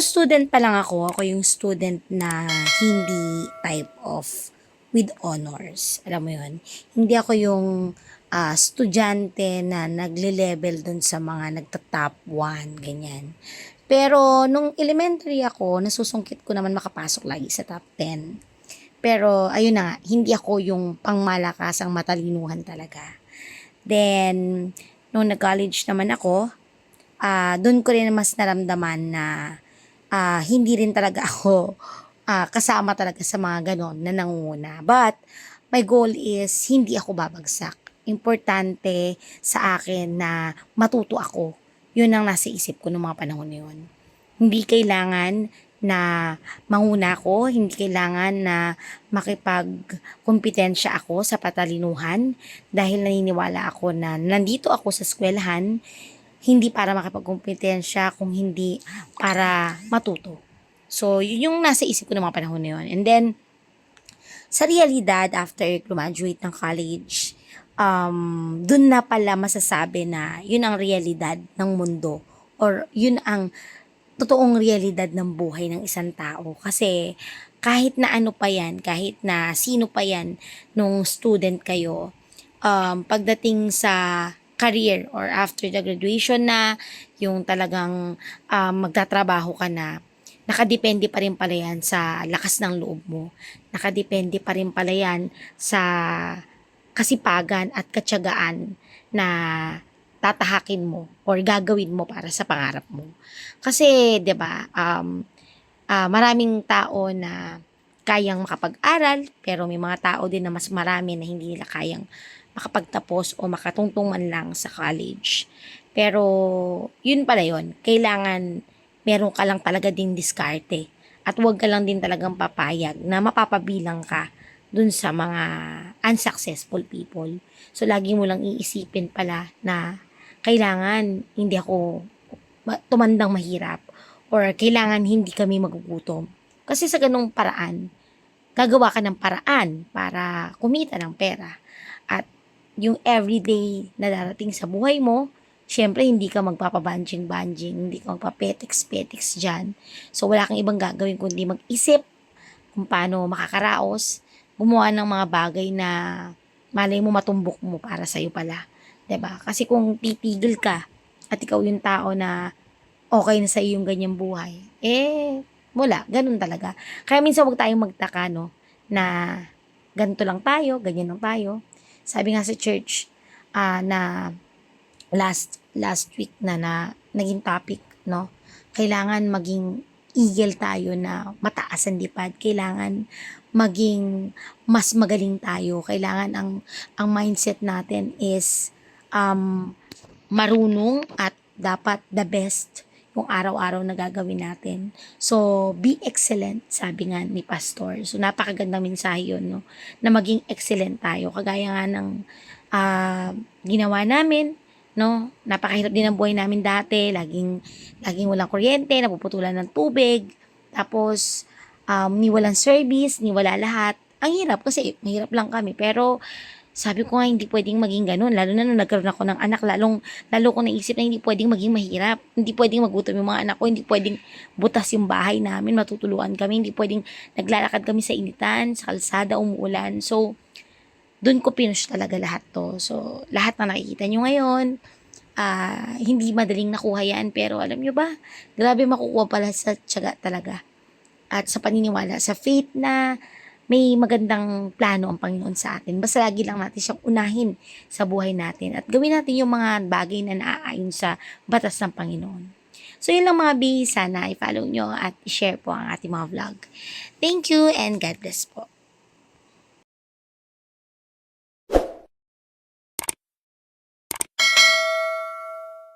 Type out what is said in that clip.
Nung student pa lang ako, ako yung student na hindi type of with honors. Alam mo yun? Hindi ako yung ah, estudyante na nagle-level dun sa mga nagta-top 1, ganyan. Pero nung elementary ako, nasusungkit ko naman makapasok lagi sa top 10. Pero ayun na hindi ako yung pangmalakasang matalinuhan talaga. Then, nung nag-college naman ako, ah doon ko rin mas naramdaman na ah, hindi rin talaga ako ah, kasama talaga sa mga ganon na nangunguna. But, my goal is hindi ako babagsak. Importante sa akin na matuto ako. Yun ang nasa isip ko noong mga panahon na yun. Hindi kailangan na manguna ako, hindi kailangan na makipagkompetensya ako sa patalinuhan dahil naniniwala ako na nandito ako sa eskwelahan hindi para makipagkompetensya kung hindi para matuto. So, yun yung nasa isip ko ng mga panahon na yun. And then, sa realidad, after graduate ng college, um, dun na pala masasabi na yun ang realidad ng mundo or yun ang totoong realidad ng buhay ng isang tao. Kasi kahit na ano pa yan, kahit na sino pa yan nung student kayo, um, pagdating sa career or after the graduation na, yung talagang um, magtatrabaho ka na, nakadepende pa rin pala yan sa lakas ng loob mo. Nakadepende pa rin pala yan sa kasipagan at katyagaan na tatahakin mo or gagawin mo para sa pangarap mo. Kasi, 'di ba, um, ah, maraming tao na kayang makapag-aral, pero may mga tao din na mas marami na hindi nila kayang makapagtapos o makatungtong man lang sa college. Pero, yun pala yun. Kailangan meron ka lang talaga din diskarte. At huwag ka lang din talagang papayag na mapapabilang ka dun sa mga unsuccessful people. So, lagi mo lang iisipin pala na kailangan hindi ako ma- tumandang mahirap or kailangan hindi kami magugutom. Kasi sa ganung paraan, gagawa ka ng paraan para kumita ng pera. At yung everyday na darating sa buhay mo, syempre hindi ka magpapabanjing-banjing, hindi ka magpapetex-petex dyan. So wala kang ibang gagawin kundi mag-isip kung paano makakaraos, gumawa ng mga bagay na malay mo matumbok mo para sa'yo pala. ba? Kasi kung titigil ka at ikaw yung tao na okay na sa yung ganyang buhay, eh, wala. Ganun talaga. Kaya minsan huwag tayong magtaka, no, na ganito lang tayo, ganyan lang tayo. Sabi nga sa church, ah, na last last week na na naging topic, no, kailangan maging eagle tayo na mataas ang lipad. Kailangan maging mas magaling tayo. Kailangan ang ang mindset natin is um, marunong at dapat the best yung araw-araw na gagawin natin. So, be excellent, sabi nga ni Pastor. So, napakagandang mensahe yun, no? Na maging excellent tayo. Kagaya nga ng ah, ginawa namin, no? Napakahirap din ang buhay namin dati. Laging, laging walang kuryente, napuputulan ng tubig. Tapos, um, ni walang service, ni wala lahat. Ang hirap kasi mahirap lang kami. Pero, sabi ko nga hindi pwedeng maging ganun. Lalo na nung nagkaroon ako ng anak, lalong, lalo ko naisip na hindi pwedeng maging mahirap. Hindi pwedeng magutom yung mga anak ko. Hindi pwedeng butas yung bahay namin, matutuluan kami. Hindi pwedeng naglalakad kami sa initan, sa kalsada, umuulan. So, doon ko pinush talaga lahat to. So, lahat na nakikita nyo ngayon, ah, hindi madaling nakuha yan. Pero alam nyo ba, grabe makukuha pala sa tiyaga talaga. At sa paniniwala, sa faith na may magandang plano ang Panginoon sa atin. Basta lagi lang natin siyang unahin sa buhay natin at gawin natin yung mga bagay na naaayon sa batas ng Panginoon. So, yun lang mga bi, sana i-follow nyo at i-share po ang ating mga vlog. Thank you and God bless po.